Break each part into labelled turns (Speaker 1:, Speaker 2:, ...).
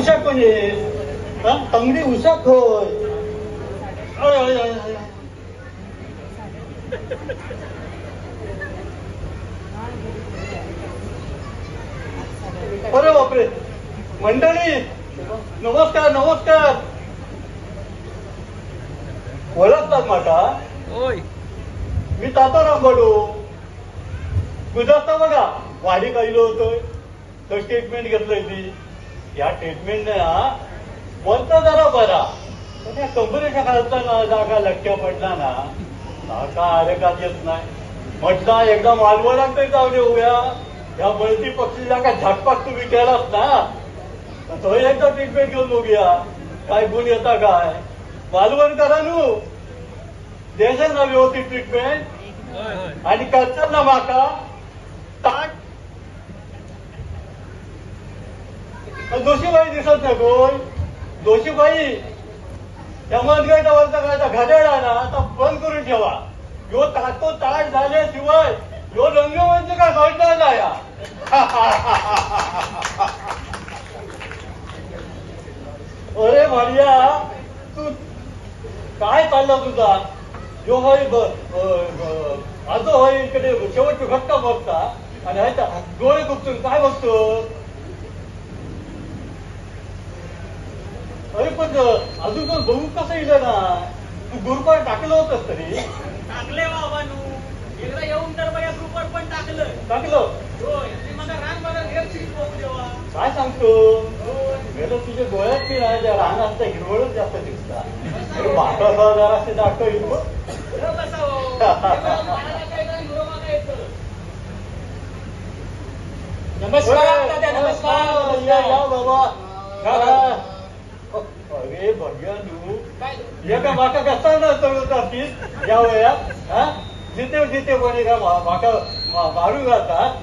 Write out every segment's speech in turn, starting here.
Speaker 1: उशाक हा? तंगडी उशाक होय. अरे बापरे. मंडळी नमस्कार नमस्कार. ओळखतात
Speaker 2: होय.
Speaker 1: मी ताताराम बडू गुजरात बघा वाडी काढलो होतो. तर ट्रीटमेंट घेतलंय ती. या ट्रीटमेंटने हा बोलता जरा बरा. पण या कंपनीच्या खालचा जागा लटक्या पडला ना जागा आरेगात येत नाही. म्हटलं एकदा मालवणात तरी जाऊ दे उभ्या या बळती पक्षी जागा झाकपाक तुम्ही केलात ना. तो एकदा ट्रीटमेंट घेऊन बघूया. काय गुण येता काय? मालवण करा नू. द्यायचं ना व्यवस्थित ट्रीटमेंट आणि करतात ना माका ताट दोषीबाई दिसत नाही कोण दोषीबाई त्या मनगैटा वरचा काय घड्याळा ना आता बंद करून ठेवा. यो तातो ताट झाल्याशिवाय यो रंगमंच काय सोडणार ना या? अरे भाडिया तू काय चाललं तुझा? यो होई ब- अ- आजो इकडे शेवटची घट्ट बघता. आणि ह्याच्या डोळे गुपतून काय बघतो अरे पण अजून पण बघू कसं येईल ना? तू गुरुपार टाकलं होतस तरी.
Speaker 3: टाकले बाबा नू एकदा येऊन तर बघा ग्रुपवर पण टाकलं.
Speaker 1: टाकलं?
Speaker 3: होय ते मला रान बघा वेब सिरीज बघू देवा.
Speaker 1: काय सांगतो? गेलं तुझ्या डोळ्यात की नाही त्या रानात तर हिरवळच जास्त दिसतात भाकरा जरा असे दाखव हिरवळ
Speaker 3: हे. हे? येतं.
Speaker 2: नमस्कार दादा नमस्कार
Speaker 1: या बाबा. अरे भगवान एका माका कसा ना चढवत असतील या वयात हा? जिथे जिथे कोणी का मा- माका मा- मारून जातात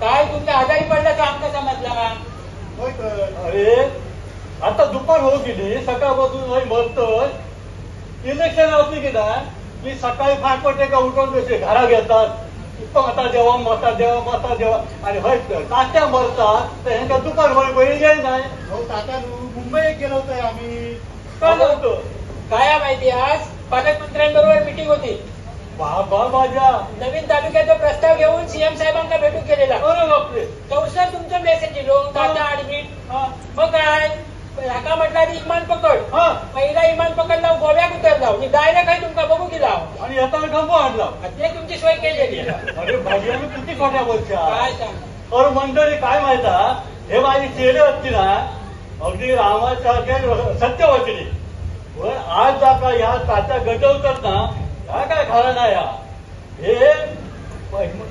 Speaker 2: काय तुमच्या आजारी पडलं का आमका समजला? का?
Speaker 1: अरे आता दुपार होऊ गेली सकाळपासून मरतोय इलेक्शन असली की ना की सकाळी फाट पडते का उठून कसे घरा घेतात. मता देवा मता देवा मता देवा आणि होय तात्या मरतात तर ह्यांका दुपार होय बळी गेली नाही.
Speaker 4: हो तात्या मुंबईत गेलो होतो आम्ही.
Speaker 1: काय नव्हतं
Speaker 2: काय माहिती आज? पालकमंत्र्यांबरोबर मिटिंग होती.
Speaker 1: बाबा माझ्या.
Speaker 2: नवीन तालुक्याचा प्रस्ताव घेऊन सीएम साहेबांना भेटून केलेला.
Speaker 1: अरे बापरे.
Speaker 2: चौसर तुमचं मेसेज दिलो तात्या ऍडमिट मग काय? हाका म्हटलं इमान पकड.
Speaker 1: हा.
Speaker 2: पहिला इमान पकड लाव गोव्यात उतर लाव डायरेक्ट आहे तुमका बघू की लाव.
Speaker 1: आणि येताना खांबो आणला
Speaker 2: ते तुमची सोय केलेली
Speaker 1: अरे भाजीला किती खोट्या बोलच्या
Speaker 2: काय सांग?
Speaker 1: और मंडळी काय माहिता हे माझी चेहरे असती ना. अगदी रामासारखे सत्यवचनी. व आज जाता ह्या तात्या गटवतात ना ह्या काय खरं नाही हा. हे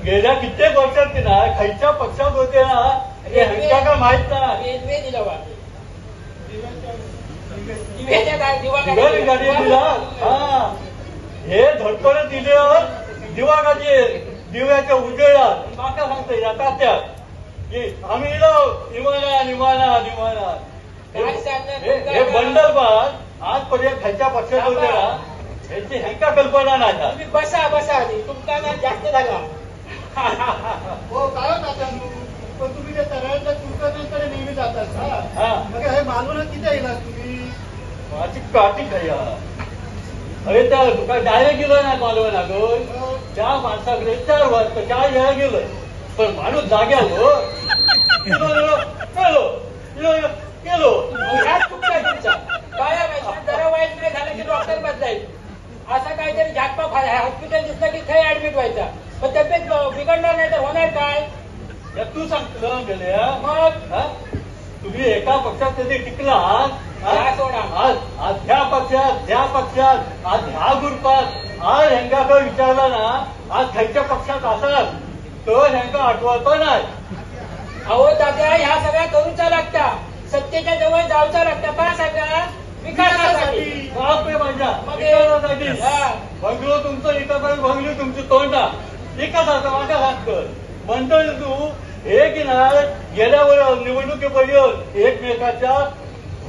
Speaker 1: गेल्या कित्येक वर्षात की ना खायच्या पक्षात होते ना हे ह्यांच्या काय माहीत
Speaker 2: दिलं
Speaker 1: दिला? हा. धडपड दिल्यावर दिवा गाडी दिव्याच्या उजेडात. माका सांगते या तात्यात की आम्ही इमाना
Speaker 2: काय सांगणार
Speaker 1: हे हे बंडल बाग आजपर्यंत खायच्या पक्षात होते ना ह्याची ह्यांका कल्पना नाही
Speaker 2: तुम्ही बसा बसा आधी तुमका ना जास्त झाला.
Speaker 4: हो काय हो तात्या पण तुम्ही त्या तराळच्या तुमच्याकडे नेहमी जातात का
Speaker 1: हा.
Speaker 4: मग हे मालवणात किती येणार तुम्ही.
Speaker 1: माझी काठी खाया अरे त्या काय डायरेक्ट गेलो नाही मालवण अगो त्या माणसाकडे चार वाजता चार वेळा गेलोय. पण माणूस जाग्यावर. गेलो गेलो गेलो गेलो.
Speaker 2: ह्याच चुकता तुमचा काय जरा वाईट नाही झालं की डॉक्टर बदलायचं असं काहीतरी झाकपा हॉस्पिटल दिसलं की थंय ऍडमिट व्हायचा. पण तब्येत बिघडणार नाही तर होणार काय?
Speaker 1: तू सांगतो गेले
Speaker 2: मग?
Speaker 1: हा? तुम्ही एका पक्षात कधी टिकला. आज आज ह्या पक्षात पक्षात आज ह्या ग्रुपात आज ह्यांका जर विचारला ना आज खायच्या पक्षात असाल तर ह्यांका आठवत नाही.
Speaker 2: अहो दादा ह्या सगळ्या करूचा लागता सत्तेच्या जवळ जाऊचा लागता का सांगा विकासासाठी.
Speaker 1: बाप रे माझ्या
Speaker 2: हे-
Speaker 1: विकासासाठी. बंगलो तुमचं तुमची तोंडा. विकासाचा माझ्या लागतं मंडळी तू हे की नाही गेल्यावर निवडणुकीपर्यंत एकमेकाच्या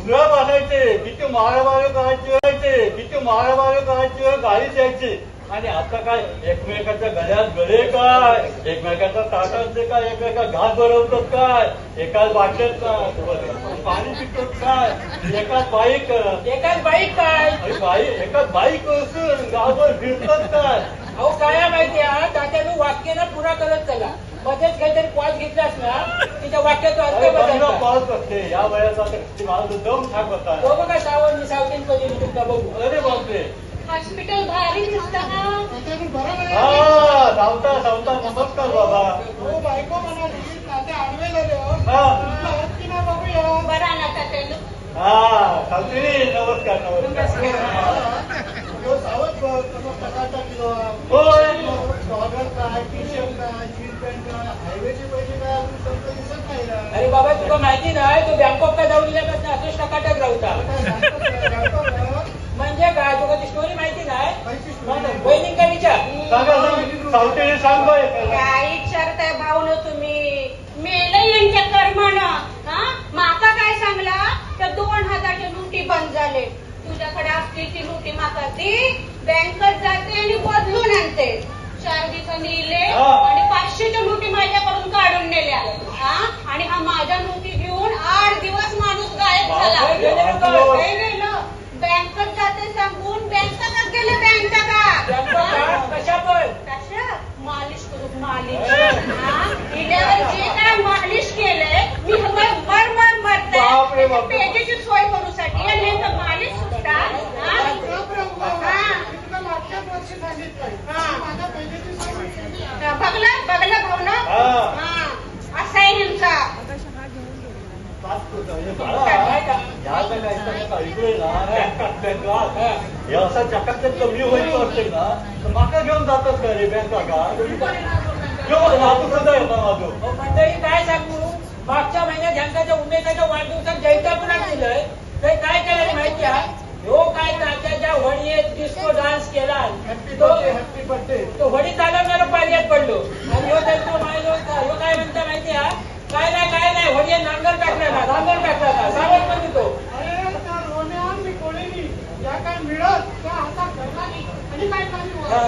Speaker 1: धुळा बांधायचे किती मारामारी करायचे किती मारामारी करायचे गाडी द्यायचे. आणि आता काय एकमेकाच्या गळ्यात गळे काय? एकमेकाच्या ताटात काय एकमेका घास भरवतात काय? एकाच बाटल्यात काय? पाणी पितात काय? एकाच बाईक?
Speaker 2: एकाच बाईक काय?
Speaker 1: बाई एकाच बाईक असून गावभर फिरतात काय?
Speaker 2: अहो काय माहिती आहे? तात्यानं वाक्य ना पुरा करत चला मध्येच काहीतरी पॉज घेतलास ना तिच्या वाक्याचा अर्थ बदलता
Speaker 1: पाऊस बसते या वयाचा तर दम ठाक होता
Speaker 2: तो बघा सावंत सावतीन पहिले तुमचा बघू.
Speaker 1: अरे बापरे.
Speaker 5: हॉस्पिटल भारी दिसतं
Speaker 1: हा. धावता धावता नमस्कार बाबा.
Speaker 4: हो बायको म्हणाली तात्या आडवे झाले हो.
Speaker 1: हा.
Speaker 4: की बघूया.
Speaker 5: बरा ना
Speaker 1: हा नमस्कार नमस्कार.
Speaker 4: हो, सावध बघ कसं टकाटक किलो
Speaker 1: होय.
Speaker 4: डॉलर काय टी शर्ट काय जीन पॅन्ट काय हायवेचे पैसे काय अजून समजा दिसत नाही ना.
Speaker 2: अरे बाबा तुला माहिती नाही तो बँकॉकला जाऊन गेल्यापासून असंच टकाटक राहता? म्हणजे काय तुला विचार?
Speaker 1: सावतेने सांग बाय
Speaker 5: काय विचारताय तुम्ही? मेलं यांच्या कर्मानं हा? माका काय सांगला? तर दोन हजारच्या नोटी बंद झाले. तुझ्याकडे असतील ती नोटी माका ती बँकेत जाते आणि बदलून आणते. चार दिवसांनी इले. आणि पाचशेच्या नोटी माझ्याकडून काढून नेल्या. हा? आणि हा माझ्या नोटी घेऊन आठ दिवस माणूस गायब झाला
Speaker 2: बापरे, गेले ना
Speaker 1: बापरे.
Speaker 2: काय?
Speaker 5: नाही गेलं बँकेत जाते सांगून बँकेतच गेले बँका
Speaker 2: बँकॉक कशा पण
Speaker 5: कशा मालिश हा? जे काय मालिश केलंय मी मर मर मरते. पेजेची सोय करूसाठी आणि मालिश
Speaker 4: केली.
Speaker 5: बघलं बघलं भाऊ ना असा आहे ह्यांचा
Speaker 1: काय ऐकलंय ना बँकात बँकात हे असं चकाचक कमी व्हायचं असेल ना. तर माका घेऊन जातात का रे बँका का
Speaker 2: मंडळी काय सांगू? मागच्या महिन्यात ह्यांच्या उमेशाच्या वाढदिवसात जैतापुरात दिलंय काय केलं माहिती आहे? ह्यो काय तात्याच्या वडीत डिस्को डान्स केला.
Speaker 4: हॅपी
Speaker 2: तो तो वडी चालवणारा पाण्यात पडलो. आणि त्यांचा ह्यो काय म्हणता माहिती आहे? काय नाही काय नाही वडी नांगर टाकला ना नांगर टाकला ना सांगत पण तो?
Speaker 4: अरे त्या रोण्या मी कोळीनी. ज्या काय मिळत त्या हातात आणि काय
Speaker 2: हा.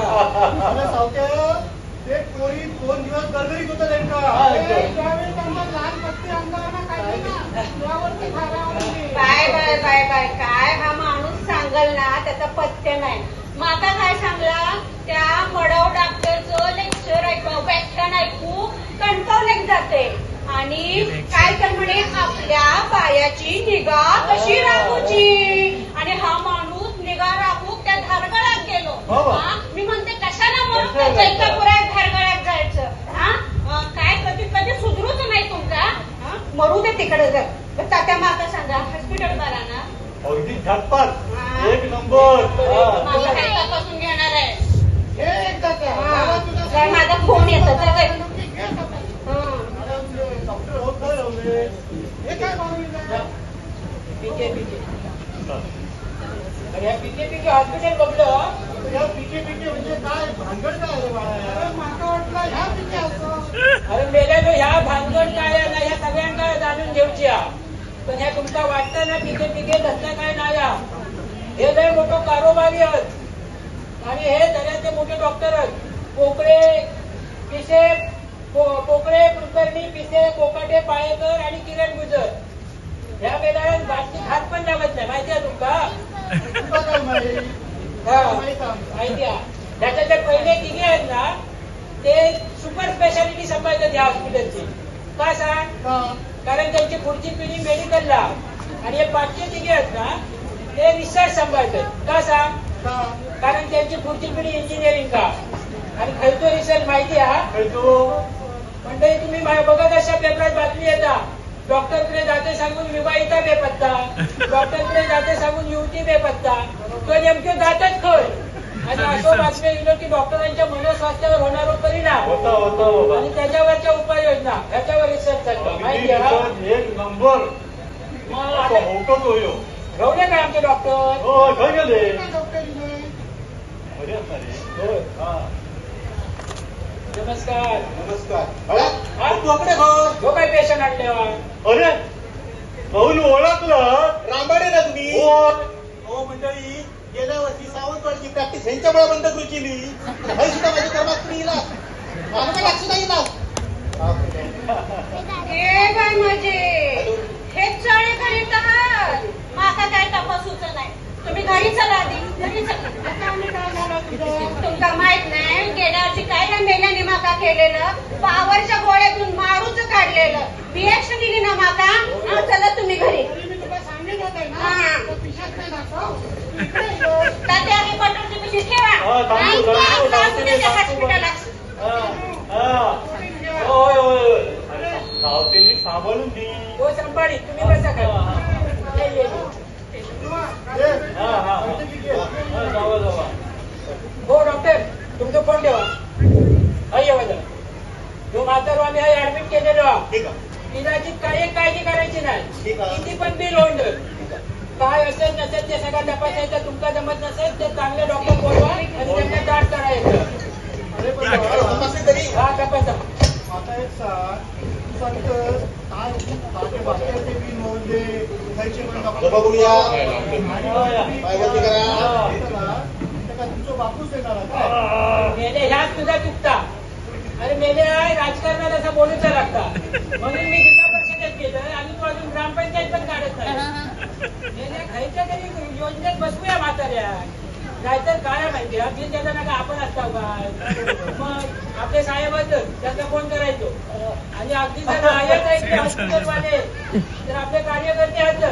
Speaker 4: ते कोळी दोन दिवस गरगरीत होतं
Speaker 1: हा,
Speaker 4: काय.
Speaker 5: Bye bye bye bye. काय हा माणूस सांगल ना त्याचा पथ्य नाही. माका काय सांगला? त्या मडव डॉक्टरचं लेक्चर ऐकू व्याख्यान ऐकू जाते. आणि काय तर म्हणे आपल्या पायाची निगा कशी राखूची? आणि हा माणूस निगा राखू त्या धारगळात गेलो.
Speaker 1: बाबा.
Speaker 5: हा? मी म्हणते कशाला मग
Speaker 1: कशाला?
Speaker 5: चैतापुरात धारगळात जायचं हा अं, काय कधी कधी सुधरूच नाही तुमचा हा? मरू दे तिकडे तात्या माता सांगा हॉस्पिटल बरा ना
Speaker 1: अगदी झटपट. एक नंबर हा.
Speaker 5: मला तपासून घेणार आहे
Speaker 4: हे?
Speaker 5: हा. माझा फोन येतो. हं.
Speaker 4: डॉक्टर. हे
Speaker 2: हॉस्पिटल बघलं
Speaker 4: या पिके पिके म्हणजे अरे माका वाटलं ह्या पिके असं.
Speaker 2: अरे मेल्यानो ह्या भानगड काय ना ह्या सगळ्यांना जाणून घेऊची हा. पण ह्या तुमका वाटतं ना पिके पिके तसलं काय नाही हा. हे लय मोठं कारोबारी आहेत. आणि हे दर्याचे मोठे डॉक्टर आहेत. पोकळे पिसे पोकळे कुलकर्णी पिसे कोकाटे पाळेकर आणि किरण गुजर. ह्या मेल्यात बाटली हात पण लागत नाही. माहिती आहे तुमका?
Speaker 4: माहिती
Speaker 2: हा.
Speaker 4: आहे.
Speaker 2: पहिले तिघे आहेत ना ते सुपर स्पेशालिटी सांभाळतात या हॉस्पिटलची का सांग? कारण त्यांची पुढची पिढी मेडिकलला आणि हे पाचशे तिघे आहेत ना ते रिसर्च सांभाळतात. का सांग? कारण त्यांची पुढची पिढी इंजिनिअरिंग का? आणि खयचो रिसर्च माहिती
Speaker 1: तो
Speaker 2: मंडळी तुम्ही बघत अशा पेपरात बातमी येता. डॉक्टरकडे जाते सांगून विवाहिता बेपत्ता. डॉक्टरकडे जाते सांगून युवती बेपत्ता. तो नेमके जातच खय आणि असं बातम्या येलो की डॉक्टरांच्या मनस्वास्थ्यावर होणारा परिणाम
Speaker 1: होता होता बाबा
Speaker 2: आणि त्याच्यावरच्या उपाययोजना ह्याच्यावर रिसर्च चालतो माहिती आहे हा?
Speaker 1: एक नंबर
Speaker 2: मग
Speaker 1: होयो
Speaker 2: काय आमचे डॉक्टर
Speaker 1: हो गेले? बरे असणार रे. हा.
Speaker 2: नमस्कार
Speaker 4: नमस्कार
Speaker 2: हा?
Speaker 4: भाऊ.
Speaker 2: जो काय पेशंट आणले हो?
Speaker 1: अरे भाऊन ओळखलं
Speaker 4: रामबाडे ना तुम्ही
Speaker 1: हो
Speaker 4: हो मंडळी गेल्या वर्षी सावंतवाडी शेवटची प्रॅक्टिस ह्यांच्यामुळे बंद करू केली. हे सुद्धा माझ्या कर्मात तुम्ही मला काय लक्ष नाही इला
Speaker 5: हे काय चाळे माका काय तपासूच नाही. तुम्ही घरी चला आधी. घरी चला. तुमका माहीत नाही गेल्या वर्षी काय ना मेल्याने माका केलेलं? पावरच्या गोळ्यातून मारूच काढलेलं. रिएक्शन दिली ना माका? चला तुम्ही घरी.
Speaker 4: मी तुला सांगितलं होतं
Speaker 5: हा.
Speaker 4: ना नाही दाखव.
Speaker 5: तात्या आणि बटरची पिशवी ठेवा
Speaker 1: हा,
Speaker 5: नाही,
Speaker 1: थांबतो,
Speaker 5: लावून
Speaker 1: थांबतो.
Speaker 5: हॉस्पिटलात.
Speaker 1: हा, हा. होय होय होय सावतेनी सांभाळून दी
Speaker 2: हो संभाळी तुम्ही बसा. का ये, ये.
Speaker 1: हा, हा, हा. हा, जावा जावा
Speaker 2: हो डॉक्टर तुमचं फोन ठेवा हा येवा जरा जो म्हातारो आम्ही ऍडमिट केलेलो आहोत.
Speaker 4: ठीक आहे
Speaker 2: इलाची काही काळजी करायची नाही
Speaker 4: ठीक आहे.
Speaker 2: किती पण बिल होऊन. काय असेल नसेल ते सगळं तपासायचं तुमका जमत नसेल ते चांगले डॉक्टर बोलवा आणि त्यांना दाट करायचं.
Speaker 4: अरे पण बाळा, तपासणी तरी
Speaker 2: हा तपासा
Speaker 4: आता एक?
Speaker 2: मेले ह्याच तुझा चुकता. अरे मेले आहे राजकारणात असं बोलूच लागता. म्हणून मी जिल्हा परिषदेत गेलं आणि तू अजून ग्रामपंचायत पण काढत नाही. खायच्या तरी योजनेत बसूया म्हाताऱ्या. नाहीतर काय माहिती बिल त्याचा नका आपण असतो काय मग आपले साहेबच त्यांना फोन करायचो. आणि अगदी जर आयत आहे हॉस्पिटलवाले तर आपले कार्यकर्ते आहेत.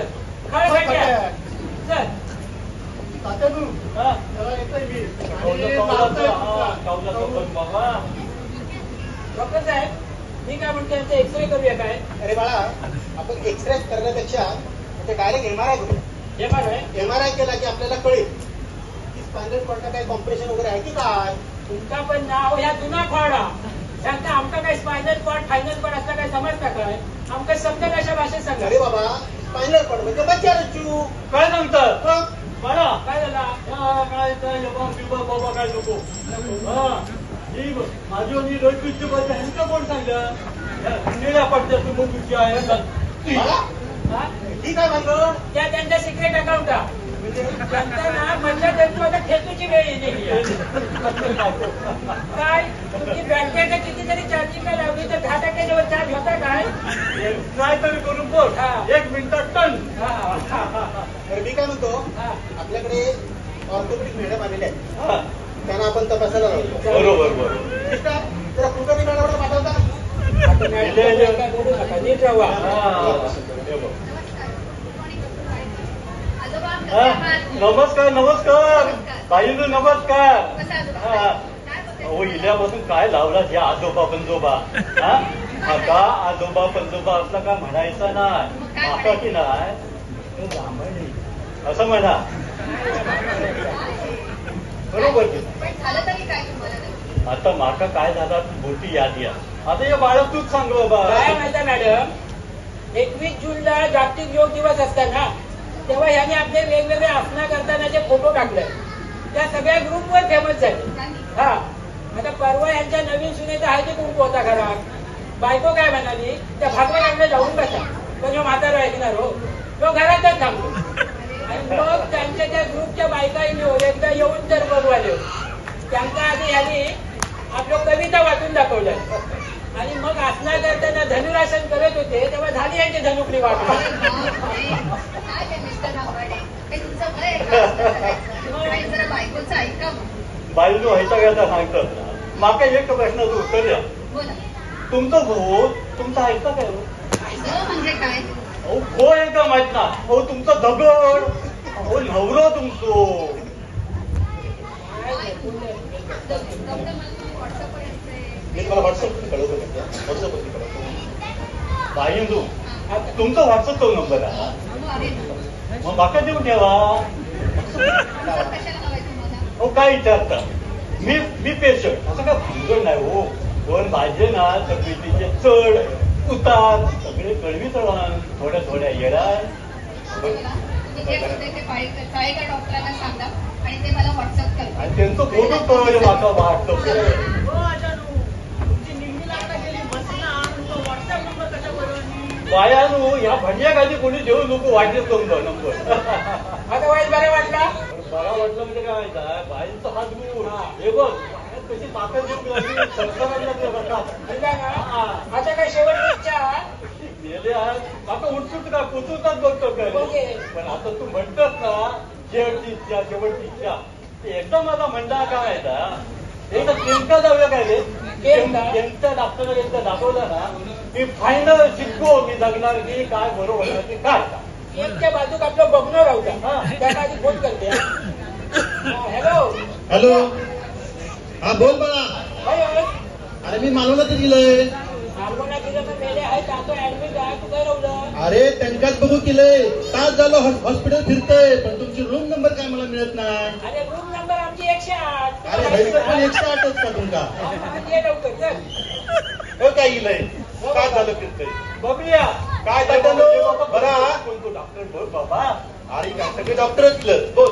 Speaker 1: कौलं, कौलं, बाबा
Speaker 2: डॉक्टर साहेब मी काय म्हणते यांचा एक्सरे करूया काय?
Speaker 6: अरे बाळा आपण एक्सरे करण्यापेक्षा ते डायरेक्ट एम आर आय करू
Speaker 2: हे बरं आहे
Speaker 6: एम आर आय केला की आपल्याला कळेल की स्पायनल कॉर्डला काय कॉम्प्रेशन वगैरे आहे की काय
Speaker 2: तुमचा पण नाव ह्या जुना खोडा सांगता आमका काय स्पायनल कॉर्ड फायनल कॉर्ड असला काय समजता काय आमका समजा अशा भाषेत सांगा
Speaker 6: अरे बाबा स्पायनल कॉर्ड म्हणजे मच्छा रच्चू
Speaker 1: काय सांगतात
Speaker 6: हं?
Speaker 1: बाळा
Speaker 2: काय झाला
Speaker 1: हा, काय बाबा काय नको हा ही माझी आणि ह्यांचं कोण सांगलं पट्ट्यातून मुलीची आहे
Speaker 6: काय
Speaker 2: त्या त्यांच्या सिक्रेट अकाउंट त्यांचा ना म्हणलं त्यांची आता ठेचूची वेळ येते. काय? तुमची बँकेचं कितीतरी चार्जिंग काय लावली तर दहा टक्क्याच्या चार्ज होता काय?
Speaker 1: काय तरी करून बोल.
Speaker 2: हा.
Speaker 1: एक मिनिटात टन.
Speaker 6: मी काय म्हणतो. आपल्याकडे ऑर्थोपेडिक मॅडम आलेले आहेत.
Speaker 1: हा.
Speaker 6: त्यांना आपण तपासायला
Speaker 1: बरोबर बरोबर.
Speaker 6: कुलकर्णी मॅडमला पाठवता?
Speaker 2: नीट राहा
Speaker 1: हा. हे बघ. हा, नमस्कार नमस्कार. बाईंनो नमस्कार. हा. अहो इल्यापासून काय लावला हे आजोबा पंजोबा? हा? का आजोबा पंजोबा असला का म्हणायचा नाही. माका की नाही? तो असं म्हणा. बरोबर आता माका काय झाला? मोठी यादी आहे आता हे बाळक तूच सांग बाबा.
Speaker 2: काय म्हणता मॅडम? एकवीस जूनला जागतिक योग दिवस असताना तेव्हा यांनी आपले वेगवेगळे आसना करताना जे फोटो टाकले त्या सगळ्या ग्रुपवर फेमस झाले. हा. आता परवा यांच्या नवीन सुनेचा हळदी कुंकू होता घरात. बायको काय म्हणाली त्या भागवतांकडे जाऊन बसा. पण ह्यो म्हातारा ऐकणार हो तो घरातच थांबतो. आणि मग त्यांच्या त्या ग्रुपच्या बायकाईने एकदा येऊन तर आले. त्यांच्या आधी यांनी आपलं कविता वाचून दाखवलं. आणि मग आसना करताना धनुरासन करत होते तेव्हा झाली यांची धनुकडी वाटली
Speaker 1: बाईनो ह्याच्या घ्यायचा सांगतात माका एक प्रश्नाचं उत्तर द्या. तुमचं भाऊ तुमचं ऐकता काय हो?
Speaker 5: म्हणजे काय?
Speaker 1: अहो खो आहे का माहीत ना? अहो तुमचं दगड. अहो नवरो तुमचो.
Speaker 6: मी तुम्हाला व्हॉट्सअप कळवतो व्हॉट्सअपवरती कळवतो.
Speaker 1: बाईंदू तुमचा व्हॉट्सअपचा नंबर आहे. मग माका देऊन ठेवा. अहो काय विचारता? मी मी पेशंट असं काय भांगड नाही हो. पण माझे ना तब्येतीचे चढ उतार सगळे कळवी चढवणार थोड्या थोड्या येणार
Speaker 5: आणि ते मला व्हॉट्सअप
Speaker 1: आणि त्यांचं फोटो कळलं माका वाटतं
Speaker 3: हो अजानू तुमची निम्मी लागता गेली बसना तो व्हॉट्सअप नंबर कशावर
Speaker 1: बायानो या भंड्या खाली कोणी देऊ नको वाटले तुमचा नंबर
Speaker 2: आता वाईट बरं वाटला?
Speaker 1: मला वाटलं म्हणजे काय माहिती बाईंचा हात गुण
Speaker 2: हा.
Speaker 1: बघ कशी ताकद
Speaker 2: ना? आता काय इच्छा?
Speaker 1: गेले आता उठसूट का कुचूचाच बघतो काय. पण आता तू म्हणतोस ना शेवटची इच्छा शेवटची इच्छा. ते एकदम माझा म्हणणं काय ना एकदा केमका जाऊया काय रे?
Speaker 2: केमका?
Speaker 1: केमच्या डॉक्टरला एकदा दाखवलं ना. मी फायनल शिकतो मी जगणार की काय बरोबर आहे की काय?
Speaker 2: एकच्या बाजूक आपलं बघणं राहू
Speaker 1: हा.
Speaker 2: द्या त्याला आधी फोन करते. हॅलो
Speaker 6: हॅलो हा बोल बाळा? अरे मी मालवणला तर गेलोय अरे त्यांच्याच बघू केलंय. तास झालं हॉस- हॉस्पिटल फिरतोय पण तुमची रूम नंबर काय मला मिळत नाही.
Speaker 2: अरे रूम नंबर आमची एकशे आठ.
Speaker 6: अरे पण एकशे आठच का तुमचा?
Speaker 2: ये लवकर चल.
Speaker 6: हो काय गेलंय काय झालं फिरतोय
Speaker 1: बघूया
Speaker 6: काय झालं? बरा?
Speaker 1: कोणतो डॉक्टर बोल बाबा.
Speaker 6: अरे काय सगळे डॉक्टरच बोल.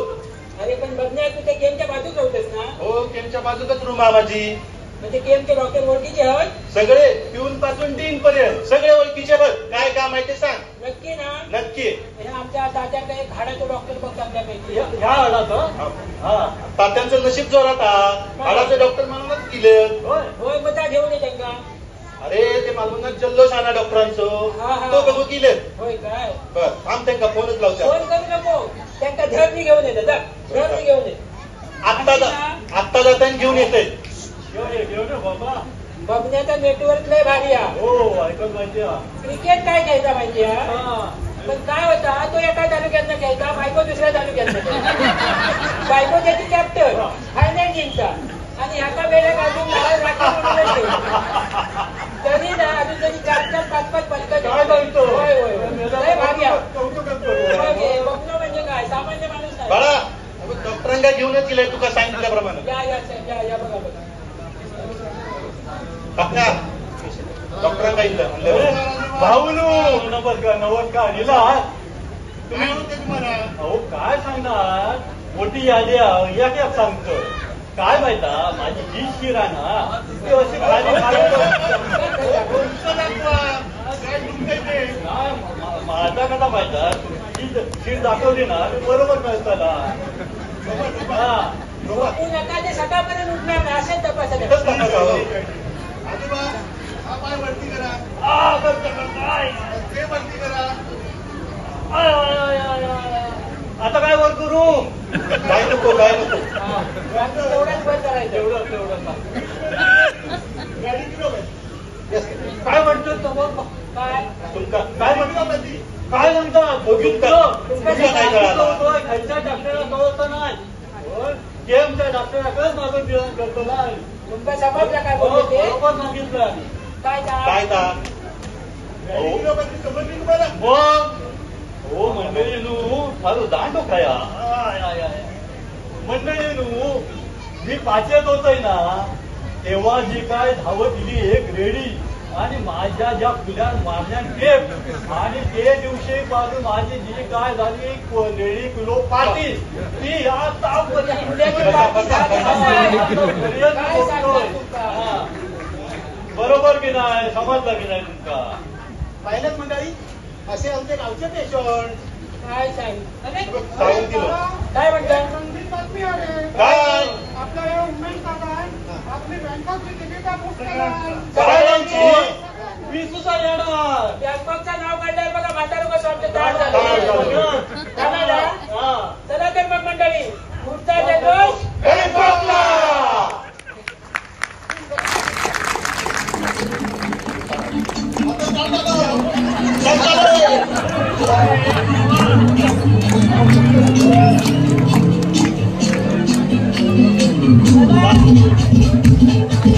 Speaker 2: अरे पण बघण्या तू ते गेमच्या बाजूच राहतेस ना?
Speaker 6: हो केमच्या बाजूकच रूम आहे माझी
Speaker 2: म्हणजे गेमचे डॉक्टर ओळखीचे आहेत?
Speaker 6: सगळे पिऊन पासून डीन पर्यंत सगळे ओळखीचे बघ. काय काम आहे ते सांग.
Speaker 2: नक्की ना?
Speaker 6: नक्की.
Speaker 2: आमच्या तात्याकडे एक हाडाचे डॉक्टर बघ आपल्यापैकी
Speaker 1: ह्या आडाचं हा.
Speaker 6: तात्यांचं नशीब जोरात हाडाचे डॉक्टर म्हणूनच गेले
Speaker 1: होय
Speaker 2: होय मग त्या घेऊन ये त्यांना
Speaker 6: मालवणात जल्लोष आणा डॉक्टरांचं.
Speaker 2: हा, हा.
Speaker 6: तो बघू गेले
Speaker 2: होय काय?
Speaker 6: बर थांब त्यांना फोनच लावत्या
Speaker 2: फोन करू नको. त्यांना धरणी घेऊन येते जा. धरणी घेऊन ये
Speaker 6: आत्ता जा- आत्ता जाताना घेऊन येते.
Speaker 1: घेऊन ये घेऊन ये बाबा.
Speaker 2: बघण्याचा नेटवर्क लय भारी
Speaker 1: हो ऐकत माहिती आहे.
Speaker 2: क्रिकेट काय खेळता माहिती
Speaker 1: हा.
Speaker 2: पण काय होता तो एका तालुक्यातनं खेळता बायको दुसऱ्या तालुक्यातनं खेळता. बायको त्याची कॅप्टन फायनल जिंकता आणि ह्याका बेड्या अजून महाराज राखीव म्हणूनच खेळता. तरी ना अजून तरी पाच पदकं
Speaker 1: काय. सांगतो
Speaker 2: होय होय होय. लय भारी आहे.
Speaker 1: कौतुकच करू.
Speaker 2: बघ हे, बघणं म्हणजे काय? सामान्य माणूस नाही.
Speaker 6: बाळा अगं डॉक्टरांना घेऊनच गेलाय तुका सांगितल्याप्रमाणे.
Speaker 2: या या साहेब, या या बघा बघा.
Speaker 6: काका डॉक्टरांना इथलं
Speaker 1: अरे,
Speaker 6: म्हणलं
Speaker 1: भाऊनू. नमस्कार नमस्कार हिला
Speaker 4: काय होते तुम्हाला
Speaker 1: अहो काय सांगणार? मोठी यादी आहे, एक एक सांगतो. काय माहिता? माझी जी शिर ना ती अशी खाली खाली
Speaker 4: कोणतं दाखवा काय तुमचं ते
Speaker 1: काय मा- माहिता तुमची शीर दाखवली ना बरोबर कळताना हा.
Speaker 2: तू नका ते सकाळपर्यंत उठणार नाही
Speaker 4: हा वरती करा. वरती करा.
Speaker 1: आय. आता काय वर करू?
Speaker 6: काय नको काय नको.
Speaker 2: करायचं.
Speaker 1: तेवढं काय म्हणतो तो? बघ.
Speaker 2: काय?
Speaker 6: तुमका
Speaker 1: काय म्हणतो काय म्हणतात बघितलं.
Speaker 6: तुमका काय कळालं?
Speaker 1: खालच्या डॉक्टरला कळत नाही होय. गेमच्या डॉक्टराकडेच माझं जीवन करतो नाही
Speaker 2: तुमका समजलं काय
Speaker 1: हो, सांगितलं.
Speaker 2: काय
Speaker 6: काय
Speaker 4: समजली तुम्हाला
Speaker 1: मग हो. मंडळी नू फार दांडो खाया. मंडळी नू मी पाचत होतोय ना तेव्हा जी काय धावत दिली एक रेडी. आणि माझ्या ज्या फुल्या मारल्या टेप आणि ते दिवशी पासून माझी जी काय झाली रेडी किलो पाटी ती या? बरोबर की नाही? समजलं की नाही तुमका
Speaker 6: पाहिलं मंडळी? असे आमचे गावचे पेशंट.
Speaker 2: काय सांग अरे,
Speaker 6: सांगून दिलं
Speaker 2: काय म्हणतात
Speaker 6: काय?
Speaker 4: आपल्या उमेश काका
Speaker 2: बँकॉकचं नाव काढल्यावर बघा म्हातारं कसं?
Speaker 1: हा.
Speaker 2: चला तर मग मंडळी पुढचा जल्लोष.
Speaker 6: हेलिकॉप्टर
Speaker 7: आणि ハハハハ!